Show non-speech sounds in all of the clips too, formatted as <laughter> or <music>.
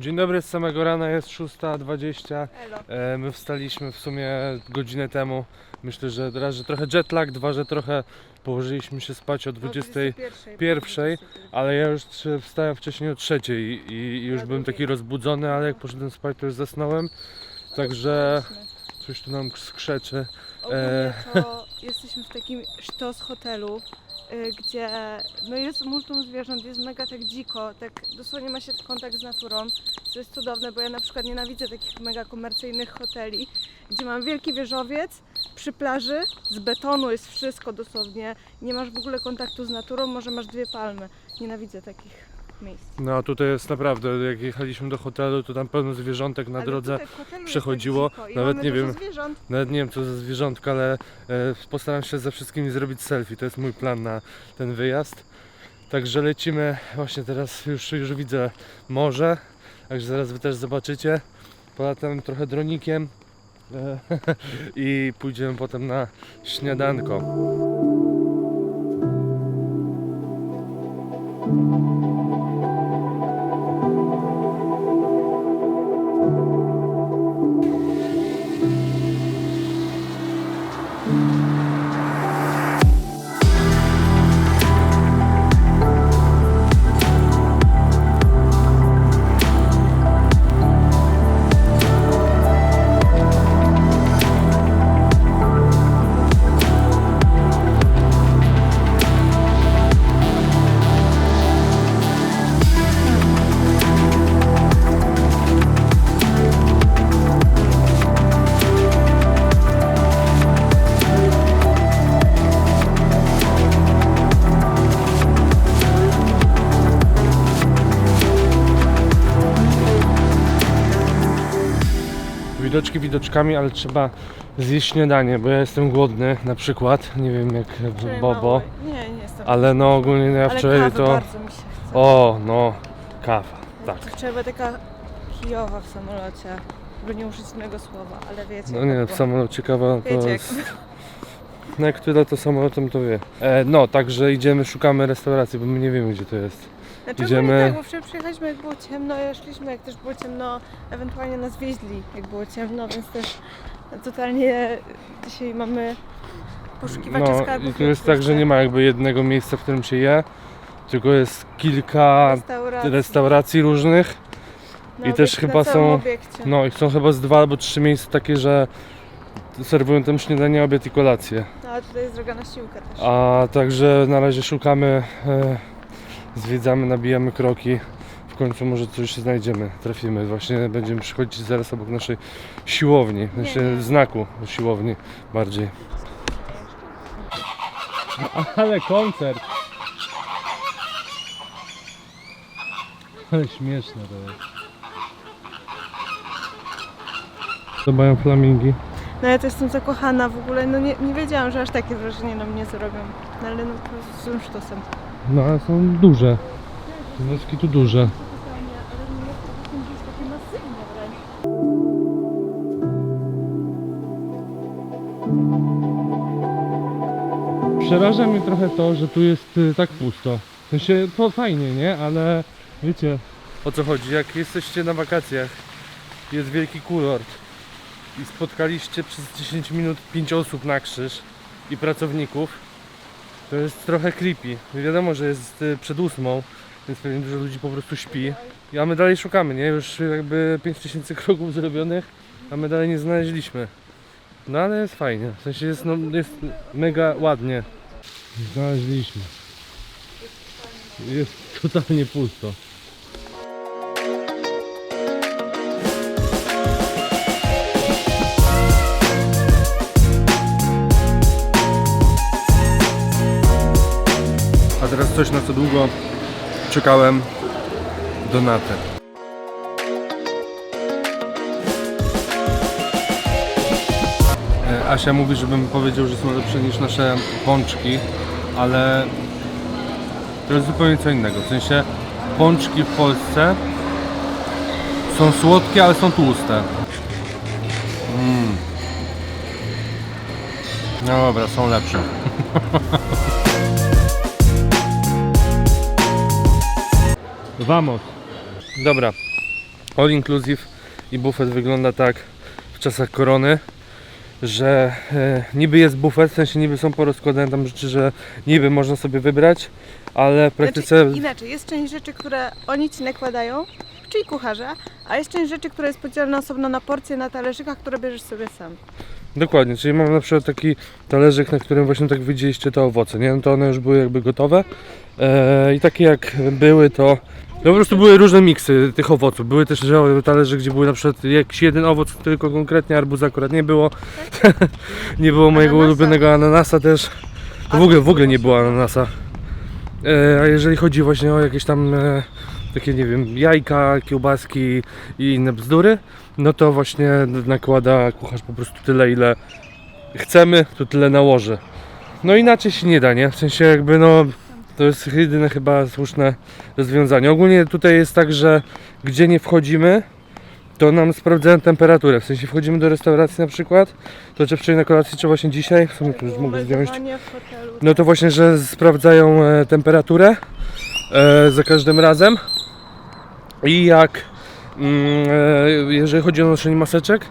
Dzień dobry, z samego rana jest 6.20. Elo. E, my wstaliśmy w sumie godzinę temu. Myślę, że raz, że trochę jetlag, dwa, że trochę położyliśmy się spać o 20, pierwszej, ale ja już wstałem wcześniej o trzeciej i, i już byłem taki rozbudzony, ale jak poszedłem spać, to już zasnąłem. Także coś tu nam skrzeczy. Ogólnie to jesteśmy w takim sztos hotelu, gdzie no jest multum zwierząt, jest mega tak dziko, tak dosłownie ma się kontakt z naturą, co jest cudowne, bo ja na przykład nienawidzę takich mega komercyjnych hoteli, gdzie mam wielki wieżowiec przy plaży, z betonu jest wszystko dosłownie, nie masz w ogóle kontaktu z naturą, może masz dwie palmy. Nienawidzę takich miejsc. No a tutaj jest naprawdę, jak jechaliśmy do hotelu, to tam pełno zwierzątek na Ale drodze. przechodziło, tak i nawet nie wiem. Zwierząt. Nawet nie wiem co za zwierzątka, ale e, postaram się ze wszystkimi zrobić selfie. To jest mój plan na ten wyjazd. Także lecimy właśnie teraz już, już widzę morze, także zaraz wy też zobaczycie. Polatam trochę dronikiem e, <laughs> i pójdziemy potem na śniadanko. Widoczki widoczkami, ale trzeba zjeść śniadanie, bo ja jestem głodny na przykład. Nie wiem jak Wczoraj Bobo, Nie, nie jestem. ale no ogólnie no ja Ale wczoraj kawy to... bardzo mi się chce. O, no, kawa, tak. Wczoraj była taka kijowa w samolocie, żeby nie użyć innego słowa, ale wiecie. No nie, w samolocie kawa to Wiecie, jest... No jak tyle to samolotem to wie. E, no, także idziemy, szukamy restauracji, bo my nie wiemy gdzie to jest. Znaczy, idziemy- Tak, bo wczoraj przyjechaliśmy jak było ciemno, ja szliśmy jak też było ciemno, ewentualnie nas wieźli jak było ciemno, więc też totalnie dzisiaj mamy poszukiwacze No skarbów. i tu jest tak, że nie ma jakby jednego miejsca, w którym się je, tylko jest kilka restauracji. restauracji różnych. Na i też obiekt- chyba na całym są- Obiekcie. No i są chyba z dwa albo trzy miejsca takie, że serwują tam śniadanie, obiad i kolację. No, a tutaj jest droga na siłkę też. A także na razie szukamy, e, zwiedzamy, nabijamy kroki. W końcu może coś znajdziemy, trafimy. Właśnie będziemy przychodzić zaraz obok naszej siłowni, znaczy znaku siłowni bardziej. <laughs> Ale koncert! Ale śmieszne to jest. Zobaczą flamingi. No ja to jestem zakochana w ogóle, no nie, nie wiedziałam, że aż takie wrażenie na mnie zrobią. No ale no po prostu z tym sztosem. No ale są duże. Wnioski tu duże. Przeraża mnie trochę to, że tu jest y, tak pusto. W sensie to fajnie, nie? Ale wiecie o co chodzi. Jak jesteście na wakacjach, jest wielki kurort i spotkaliście przez 10 minut 5 osób na krzyż i pracowników, to jest trochę creepy. Wiadomo, że jest y, przed ósmą, więc pewnie dużo ludzi po prostu śpi. A my dalej szukamy, nie? Już jakby 5000 <laughs> kroków zrobionych, a my dalej nie znaleźliśmy. No ale jest fajnie, w sensie jest, no, jest mega ładnie. Znaleźliśmy. Jest totalnie pusto. Teraz coś na co długo czekałem. Donatę. E, Asia mówi, żebym powiedział, że są lepsze niż nasze pączki, ale to jest zupełnie co innego. W sensie pączki w Polsce są słodkie, ale są tłuste. Mm. No dobra, są lepsze. <laughs> Vamos. Dobra. all inclusive i bufet wygląda tak w czasach korony, że e, niby jest bufet, w sensie niby są porozkładane tam rzeczy, że niby można sobie wybrać, ale w praktyce Znaczy, inaczej, jest część rzeczy, które oni ci nakładają, czyli kucharze, a jest część rzeczy, która jest podzielona osobno na porcje, na talerzykach, które bierzesz sobie sam. Dokładnie, czyli mam na przykład taki talerzyk, na którym właśnie tak widzieliście te owoce, nie? No to one już były jakby gotowe e, i takie jak były to, no po prostu były różne miksy tych owoców. Były też talerze, gdzie były na przykład jakiś jeden owoc, tylko konkretnie arbuza akurat nie było. <laughs> nie było mojego Ananasa. ulubionego ananasa też. W ogóle, w ogóle nie było ananasa. E, a jeżeli chodzi właśnie o jakieś tam e, takie, nie wiem, jajka, kiełbaski i inne bzdury, no to właśnie nakłada kucharz po prostu tyle, ile chcemy, to tyle nałoży. No inaczej się nie da, nie? W sensie jakby no to jest jedyne chyba słuszne rozwiązanie. Ogólnie tutaj jest tak, że gdzie nie wchodzimy, to nam sprawdzają temperaturę. W sensie wchodzimy do restauracji na przykład, to czy wczoraj na kolacji, czy właśnie dzisiaj, w sumie to już mogę zdjąć. No to właśnie, że sprawdzają e, temperaturę e, za każdym razem i jak mm, e, jeżeli chodzi o noszenie maseczek,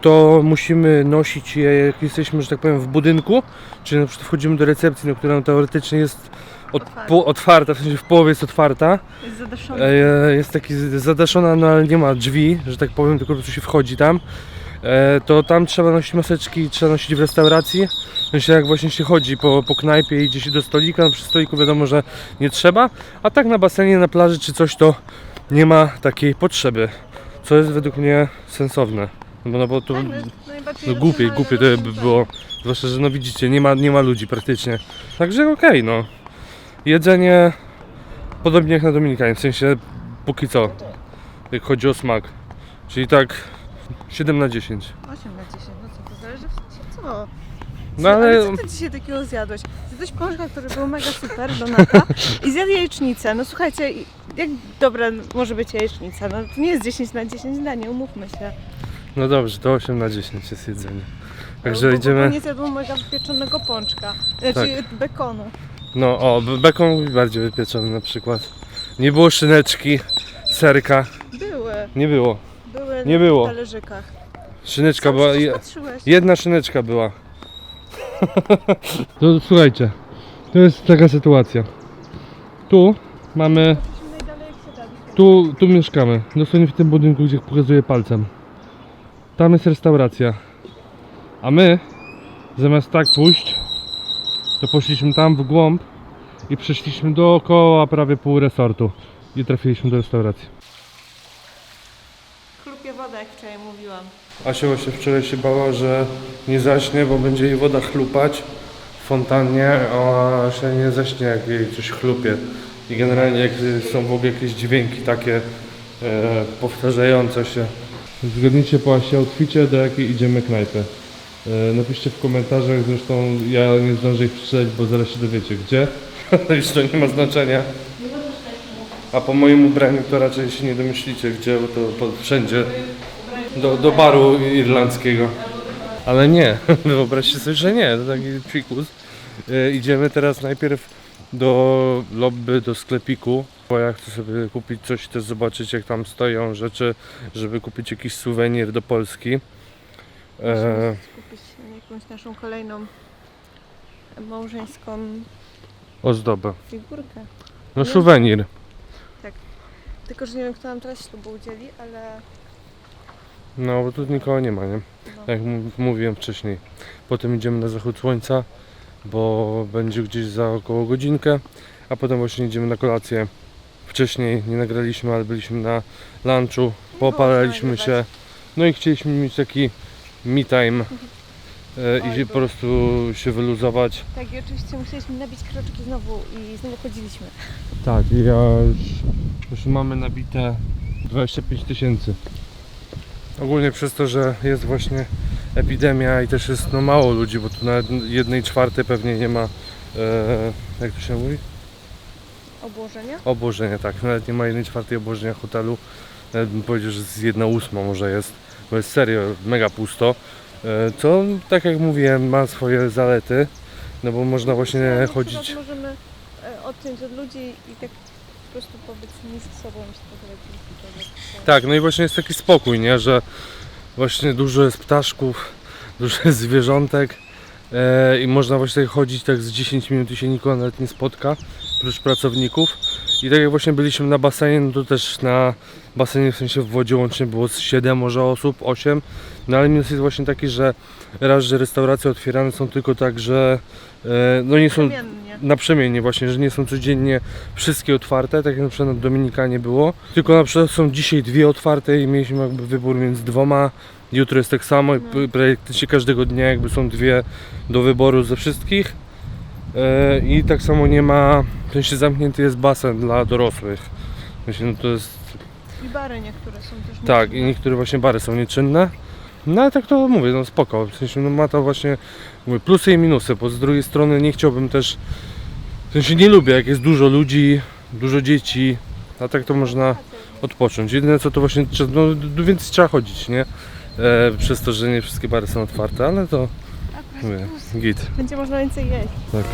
to musimy nosić je jak jesteśmy, że tak powiem, w budynku, czyli na przykład wchodzimy do recepcji, no, która teoretycznie jest od, Otwarta. po, otwarta, w sensie w połowie jest otwarta, Jest zadaszony. e, jest taki zadaszona, no ale nie ma drzwi, że tak powiem, tylko po prostu się wchodzi tam. E, to tam trzeba nosić maseczki, trzeba nosić w restauracji. Sensie jak właśnie się chodzi po, po knajpie i idzie się do stolika, no przy stoliku wiadomo, że nie trzeba, a tak na basenie, na plaży czy coś to nie ma takiej potrzeby, co jest według mnie sensowne. No, no bo to Tak, no najbardziej no głupie, racjonalne głupie to by rozwiązanie. było, zwłaszcza, że no widzicie, nie ma, nie ma ludzi praktycznie. Także okej, no. Jedzenie podobnie jak na Dominikanie, w sensie póki co, jak chodzi o smak. Czyli tak 7 na 10. 8 na 10, no co, to zależy w sensie co? No ale... ale co ty dzisiaj takiego zjadłeś? Zjadłeś pączka, który był mega super, donata i zjadł jajecznicę. No słuchajcie, jak dobra może być jajecznica? No to nie jest 10 na 10 zdanie, umówmy się. no dobrze, to 8 na 10 jest jedzenie. Bo- Także bo- idziemy. Nie zjadł mega wypieczonego pączka, znaczy bekonu. No o, be- bekon bardziej wypieczony na przykład. Nie było szyneczki, serka. Były, Nie było. były Nie na było. talerzykach. Szyneczka była. je- patrzyłeś. Jedna szyneczka była. To słuchajcie, to jest taka sytuacja. Tu mamy, tu, tu mieszkamy, dosłownie w tym budynku, gdzie pokazuję palcem. Tam jest restauracja. A my, zamiast tak pójść, to poszliśmy tam w głąb i przeszliśmy dookoła prawie pół resortu i trafiliśmy do restauracji. Chlupie wodę, jak wczoraj mówiłam. Asia właśnie wczoraj się bała, że nie zaśnie, bo będzie jej woda chlupać w fontannie, a Asia nie zaśnie jak jej coś chlupie. I generalnie jak są w ogóle jakieś dźwięki takie e, powtarzające się. Zgadnijcie po Asi outficie, do jakiej idziemy knajpy. E, napiszcie w komentarzach, zresztą ja nie zdążę ich przeczytać, bo zaraz się dowiecie gdzie. <laughs> Już to nie ma znaczenia. A po moim ubraniu to raczej się nie domyślicie gdzie, bo to po, wszędzie. Do, do baru irlandzkiego. Ale nie, <laughs> wyobraźcie sobie, że nie, to taki fikus. E, idziemy teraz najpierw do lobby, do sklepiku, bo ja chcę sobie kupić coś, też zobaczyć jak tam stoją rzeczy, żeby kupić jakiś suwenir do Polski. E, Musimy skupić się na jakąś naszą kolejną małżeńską ozdobę. figurkę. No suwenir. Tylko, że nie wiem, kto nam teraz ślubu udzieli, ale No bo tu nikogo nie ma, nie? no. Jak m- mówiłem wcześniej. Potem idziemy na zachód słońca, bo będzie gdzieś za około godzinkę, a potem właśnie idziemy na kolację. Wcześniej nie nagraliśmy, ale byliśmy na lunchu, popalaliśmy co się. nagrywać. No i chcieliśmy mieć taki me time e, i się po prostu się wyluzować. Tak, i oczywiście musieliśmy nabić kroczki znowu i znowu chodziliśmy. Tak, i ja już, już mamy nabite 25 tysięcy. Ogólnie przez to, że jest właśnie epidemia i też jest no mało ludzi, bo tu nawet jednej czwartej pewnie nie ma, e, jak to się mówi? Obłożenia? Obłożenia, tak. Nawet nie ma jednej czwartej obłożenia hotelu. Nawet bym powiedział, że z jedna ósma może jest, bo jest serio mega pusto. E, co, tak jak mówiłem, ma swoje zalety, no bo można właśnie Na chodzić... przykład możemy e, odciąć od ludzi i tak prostu pobyć ze sobą i. Tak, no i właśnie jest taki spokój, nie? Że właśnie dużo jest ptaszków, <laughs> dużo jest zwierzątek e, i można właśnie chodzić tak z 10 minut i się nikogo nawet nie spotka, oprócz pracowników. I tak jak właśnie byliśmy na basenie, no to też na basenie w sensie w wodzie łącznie było z 7 może osób, 8. No ale minus jest właśnie taki, że raz, że restauracje otwierane są tylko tak, że e, no nie są Przemiennie. naprzemiennie właśnie, że nie są codziennie wszystkie otwarte, tak jak na przykład na Dominikanie było. Tylko na przykład są dzisiaj dwie otwarte i mieliśmy jakby wybór między dwoma. Jutro jest tak samo i No. praktycznie każdego dnia jakby są dwie do wyboru ze wszystkich. E, I tak samo nie ma, w sensie zamknięty jest basen dla dorosłych. Myślę, no to jest I bary niektóre są też tak, i nieczynne. niektóre właśnie bary są nieczynne. No ale tak to mówię, no spoko. W sensie no ma to właśnie mówię, plusy i minusy, bo z drugiej strony nie chciałbym też. W sensie nie lubię, jak jest dużo ludzi, dużo dzieci, a tak to można odpocząć. Jedyne co to właśnie no, więcej trzeba chodzić, nie? E, przez to, że nie wszystkie bary są otwarte, ale to mówię, git. Będzie można więcej jeść. Tak.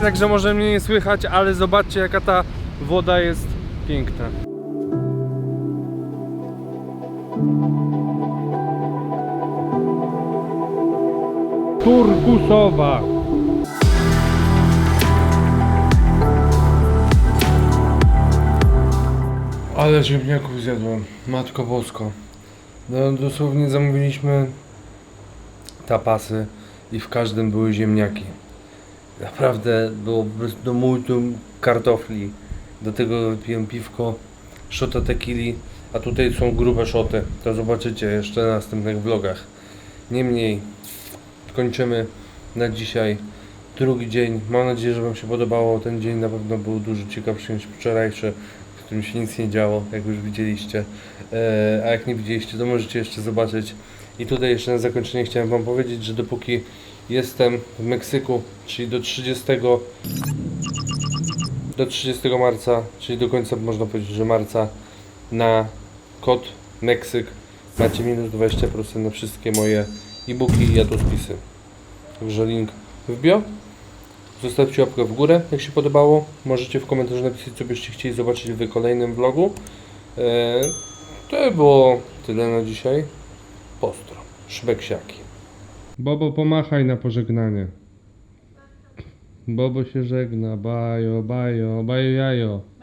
Także może mnie nie słychać, ale zobaczcie jaka ta woda jest piękna. Turkusowa. Ale ziemniaków zjadłem, matko bosko. No dosłownie zamówiliśmy tapasy i w każdym były ziemniaki. Naprawdę było po prostu do multum kartofli. Do tego wypiłem piwko, szota tequili, a tutaj są grube szoty. To zobaczycie jeszcze na następnych vlogach. Niemniej kończymy na dzisiaj drugi dzień. Mam nadzieję, że Wam się podobało. Ten dzień na pewno był dużo ciekawszy niż wczorajszy, którym się nic nie działo, jak już widzieliście. E, a jak nie widzieliście, to możecie jeszcze zobaczyć. I tutaj jeszcze na zakończenie chciałem Wam powiedzieć, że dopóki jestem w Meksyku, czyli do 30 do 30 marca, czyli do końca można powiedzieć, że marca na kod Meksyk macie minus 20% na wszystkie moje e-booki i jadłospisy. Także link w bio. Zostawcie łapkę w górę, jak się podobało. Możecie w komentarzu napisać, co byście chcieli zobaczyć w kolejnym vlogu. Eee, to by było tyle na dzisiaj. Postro. Szbeksiaki. Bobo, pomachaj na pożegnanie. Bobo się żegna. Bajo, bajo, bajo jajo.